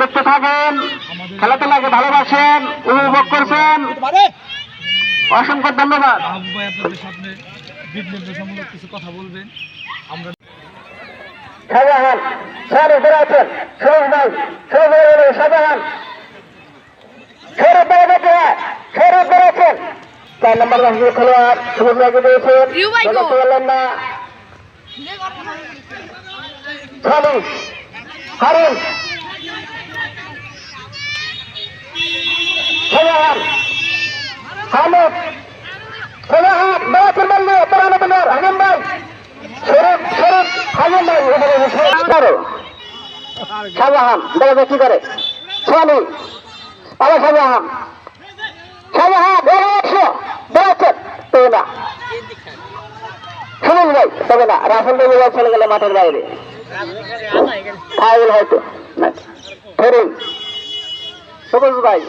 দেখতে থাকেন খেলাধুলাকে ভালোবাসেন উপভোগ করছেন অসংখ্য ধন্যবাদ। আপনাদের সামনে বিপ্লবসমূলক কিছু কথা বলবেন আমরা শাহজাহান স্যার উপরে আছেন সুরেশ ভাই সুরেশ ভাই বলে শাহজাহান ভাই দেখে শরীফ ভাই আছেন চার নম্বর রাষ্ট্রীয় খেলোয়াড় ভাইকে দিয়েছেন না। খালি হারুন। শাহজাহান হামিদ শাহজাহান বেড়াচ্ছেন বললে বেড়ানো বেনার হাকিম ভাই। শরীফ শরীফ, হাকিম ভাই এবারে শরীফ করো। শাহজাহান বেড়াতে কি করে? সোয়ানি আরে শাহজাহান শাহজাহান একশো বেড়াচ্ছেন না। না গেলে মাঠের বাইরে। হয়তো। সবুজ ভাই।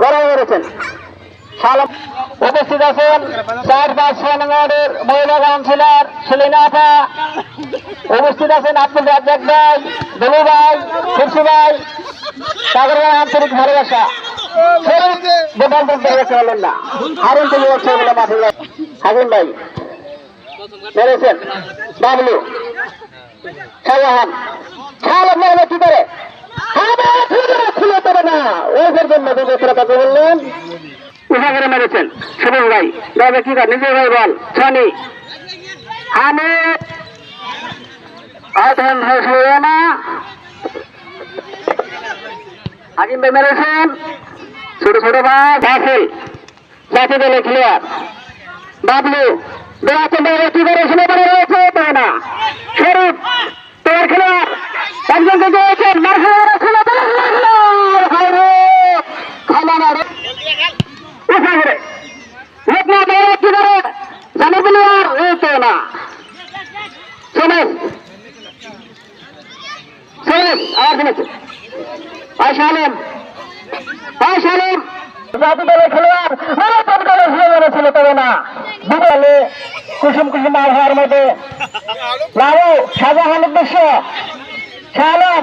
গড়াই সালাম উপস্থিত আছেন চার পাঁচ ছয় নম্বরের মহিলা কাউন্সিলর সেলিনা উপস্থিত আছেন আব্দুল রাজ্জাক ভাই দলু ভাই খুরশি ভাই। তাদের আন্তরিক ভালোবাসা। হারুন ভাই। মেরেছেন বাবলু। শাহজাহান শাহজাহান মেরে কি করে? খুলে তবে না ওই জন্য তাকে বললেন উঠা মেরেছেন সুবল ভাই দাদা কি কর নিজের ভাই বল সনি হামিদ অধন হয়ে না ভাই মেরেছেন ছোট ছোট ভাই রাফেল জাতি দলে খেলোয়াড় বাবলু বেড়াতে বেড়ে কি করে শুনে বেড়ে রয়েছে না শরীফ তোমার খেলোয়াড় একজনকে কুসুম কুসুম আবহাওয়ার মধ্যে। লালু শাহজাহান উদ্দেশ্য শাহলম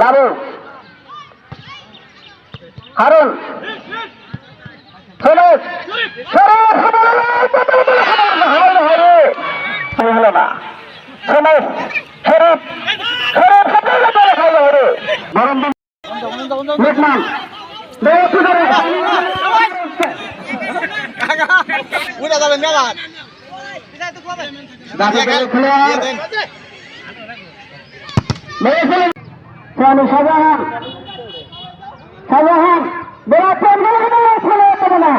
লালু হারুন। হলো না। সুরেশ শরীফ শরীফ লোকমান স্বামী শাহজাহান শাহজাহান বেড়াচ্ছেন ছেলে না।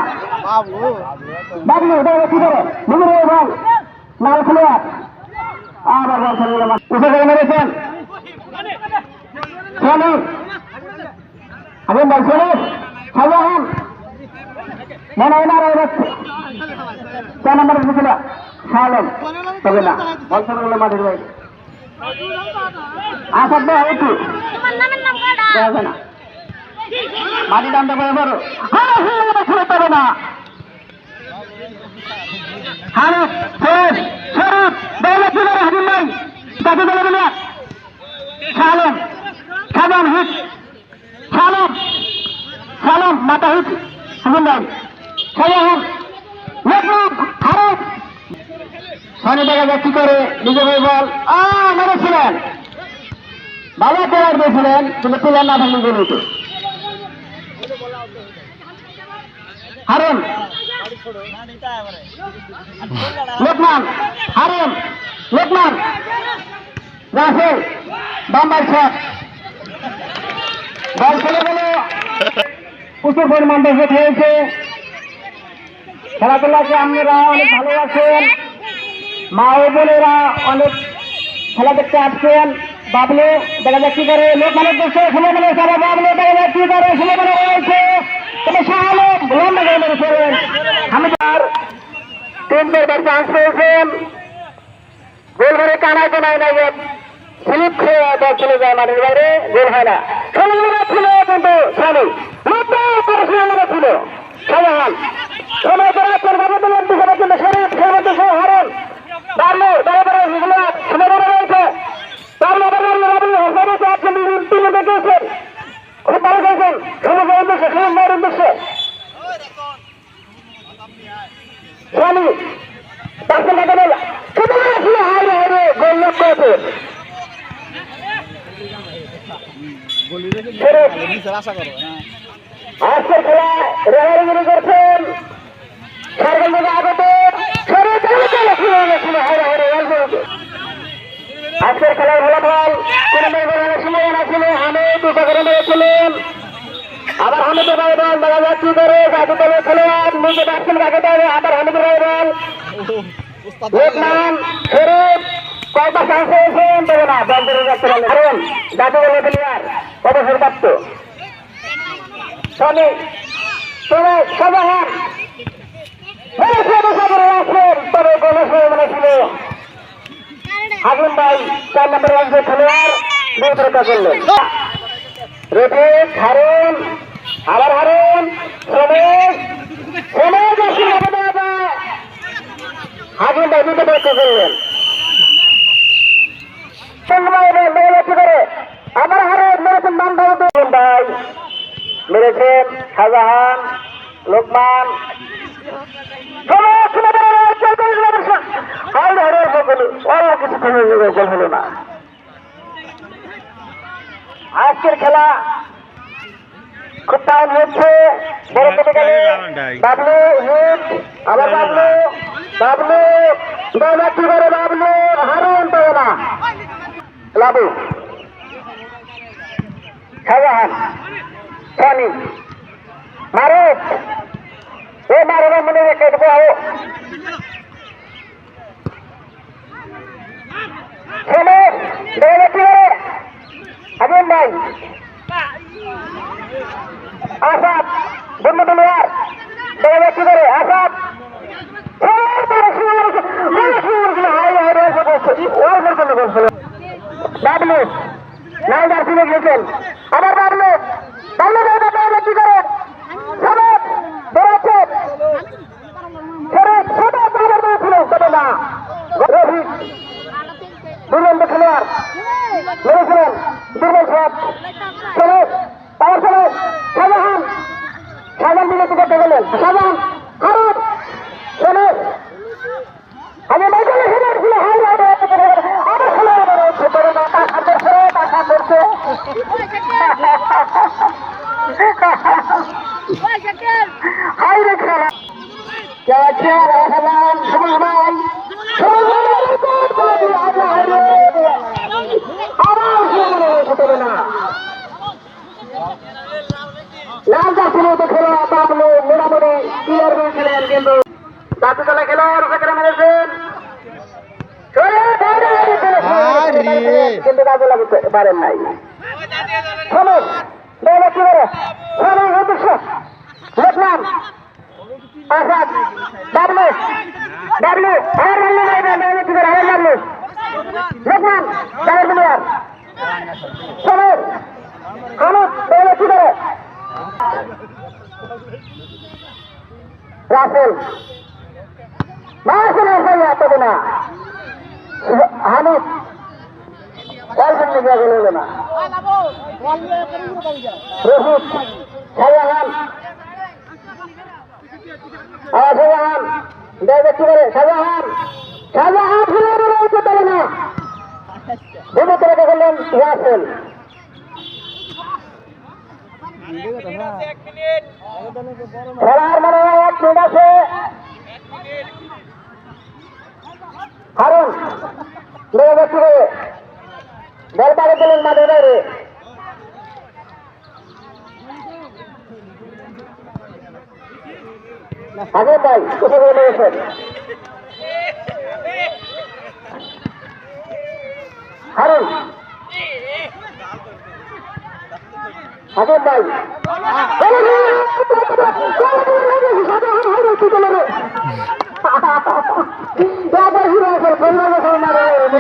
বাবু বাবলু দাঁড়িয়ে কি করে? বুঝুন বল। লাল খেলোয়াড়। আবার বল খেলে গেল উঠে গেলে মেরেছেন। স্বামী আগে বল শরীফ শাহজাহান মনে হয় না যাচ্ছে চার নম্বরের ছিল শাহলম তবে না। বল চলে মাঠের বাইরে। আসাদ ভাই একটু। যায় না। মাটি দামটা করে বড় খেলে পাবে না। হারুফ ফের শরীফ বাইরে চলে হাজির নাই। তাকে বলে দিলে সালম হিট সালম সালম মাথা হিট হাজির নাই সাজাহান লক্ষ্মণ হারুফ শনি দেখা কি করে? নিজে হয়ে বল। আ মেরেছিলেন ভালো প্লেয়ার দিয়েছিলেন কিন্তু প্লেয়ার না গোল হতো হারুন। লোকমান হারুন। লোকমান। রাফেল বাম্বাই শট বল চলে গেল প্রচুর পরিমাণ দেশে হয়েছে খেলাধুলাকে আপনারা অনেক ভালোবাসেন। মা ও বোনেরা অনেক খেলা দেখতে আসছেন। বাবলু, দেখা যাক কি করে। লোক মানে দেখছে ছেলে মানে সারা বাবলু, দেখা যাক কি করে। ছেলে মানে রয়েছে। তবে লম্বা করে মেরেছিলেন হামিদার, তিন চান্স পেয়েছেন। গোল কানায় কানায় লাগে স্লিপ খেয়ে বল চলে যায় মাঠের বাইরে। গোল হয় না। ষোলো ছিল, কিন্তু স্বামী ষোলো ছিল। শাহজাহান সময় করে তোমার দিকে কিন্তু শরীর সে আজকের খেলায় রেগারিগিরি করছেন। সার্কেল থেকে আগত। আজকের খেলার ফলাফল কোন মেয়েদের সম্ভাবনা ছিল আমি দুটো করে আবার হামিদের ভাই বল, দেখা যাচ্ছে করে। জাদু দলে খেলোয়াড়, নিজে ব্যাটসম্যান রাখতে হবে আবার হামিদের ভাই বল। তবে সবাহান তবে কোনো ছিল। হাজুন ভাই চার নম্বর রাজ্যের খেলোয়াড় বিরোধিতা করলেন। রফিক হারুন, আবার হারুন বা। হাজুন ভাই দুটো পরীক্ষা করলেন। আবার হারুন, মেরেছেন ভাই ভাই মেরেছেন শাহজাহান, লোকমান সমস্ত ব্যাপারে রয়েছে, চল্লিশ বছর। হায় রে, হায় রে, সকলে, অল্প কিছু গোল হলো না। আজকের খেলা খুব টাউন হচ্ছে। বড় কেটে গেলে বাবলু হিট আবার বাবলু বাবলু দৌড়া কি করে বাবলু হারুন লাবু। শাহজাহান সানি মারুফ। এ মারুফ মনে রেখে দেবো আও ছেলে দৌড়া কি করে ভাই আসাদ, বন্ধু তোমার দৌড়া কি করে, আসাদ। বাবলু নাইদার ফিরে গেছেন আবার বাবলু বাবলু কি করে সরব দৌড়াচ্ছে সরব সরব আবার দৌড়ছিল তবে না রফিক দুর্বল খেলোয়াড় মেরেছিলেন দুর্বল সব চলে পাওয়ার চলে শাহজাহান শাহজাহান বিরতি করতে গেলেন শাহজাহান হারুন চলে আমি মাইকেলে খেলে ছিল হাই হাই আবার খেলে রয়েছে করে না তার সাথে ছেড়ে তার সাথে হাই রে খেলা কে আছে রাখালাম সবুজ ভাই সবুজ ভাই আবার খেলে রয়েছে করে না লাল জাতীয় মতো খেলা বাবলু মোটামুটি ক্লিয়ার হয়েছিলেন কিন্তু দলে খেলোয়াড় সেখানে মেরেছেন কিন্তু কাজে লাগতে পারেন নাই। শুনুন দলে কি করে শুনুন উদ্দেশ্য। লোকমান আসাদ বাবলু বাবলু আর বাবলু দলে কি করে আর বাবলু লোকমান চার প্লেয়ার শুনুন হানুদ দলে কি করে রাসেল। রাসেল এসে তবে না। হানিফ অল্পের লিগে গেল না? রফিক শাহজাহান আর শাহজাহান দেবে কি বলে শাহজাহান শাহজাহান ফিরে রয়েছে তবে না। ভূমিতে রেখে গেলেন রাসেল খেলার মনে এক মিনিট আছে। কারণ মেয়েবাসীরে বলবারে দিলেন মাদুরে আগে ভাই কোথায় হারুন আগে ভাই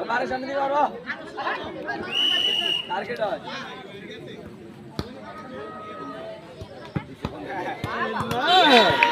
हमारे सामने दीवार हो टारगेट हो No!